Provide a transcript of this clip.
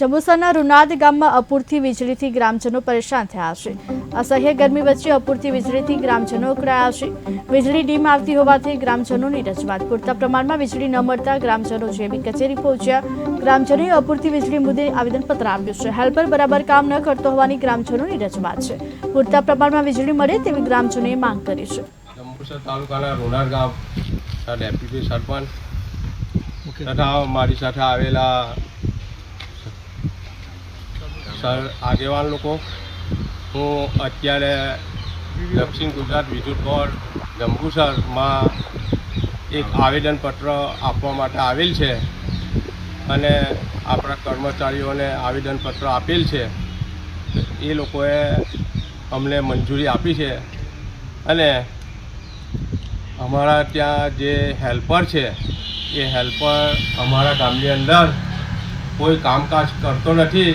ચબુસાના રૂનાદ ગામમાં અપૂરતી વીજળીથી ગ્રામજનો પરેશાન થયા છે. અસહ્ય ગરમી વચ્ચે અપૂરતી વીજળીથી ગ્રામજનો ઉકળાયા છે. વીજળી ડીમ આવતી હોવાથી ગ્રામજનોની રજૂઆત પૂરતા પ્રમાણમાં વીજળી ન મળતા ગ્રામજનો જેવી કચેરી પહોંચ્યા. ગ્રામજનોએ અપૂરતી વીજળી મુદ્દે આવેદનપત્ર આપ્યું છે. હેલ્પર બરાબર કામ ન કરતો હોવાની ગ્રામજનોની રજૂઆત છે. પૂરતા પ્રમાણમાં વીજળી મળે તેવી ગ્રામજનોએ માંગ કરી છે. જંબુસર તાલુકાના ગામ ડેપ્યુટી સરપંચ તથા મારી સાથે આવેલા સર, આગેવાન લોકો. હું અત્યારે દક્ષિણ ગુજરાત વિદ્યુત બોર્ડ જંબુસરમાં એક આવેદનપત્ર આપવા માટે આવેલ છે અને આપણા કર્મચારીઓને આવેદનપત્ર આપેલ છે. એ લોકોએ અમને મંજૂરી આપી છે અને અમારા ત્યાં જે હેલ્પર છે, એ હેલ્પર અમારા ગામની અંદર કોઈ કામકાજ કરતો નથી.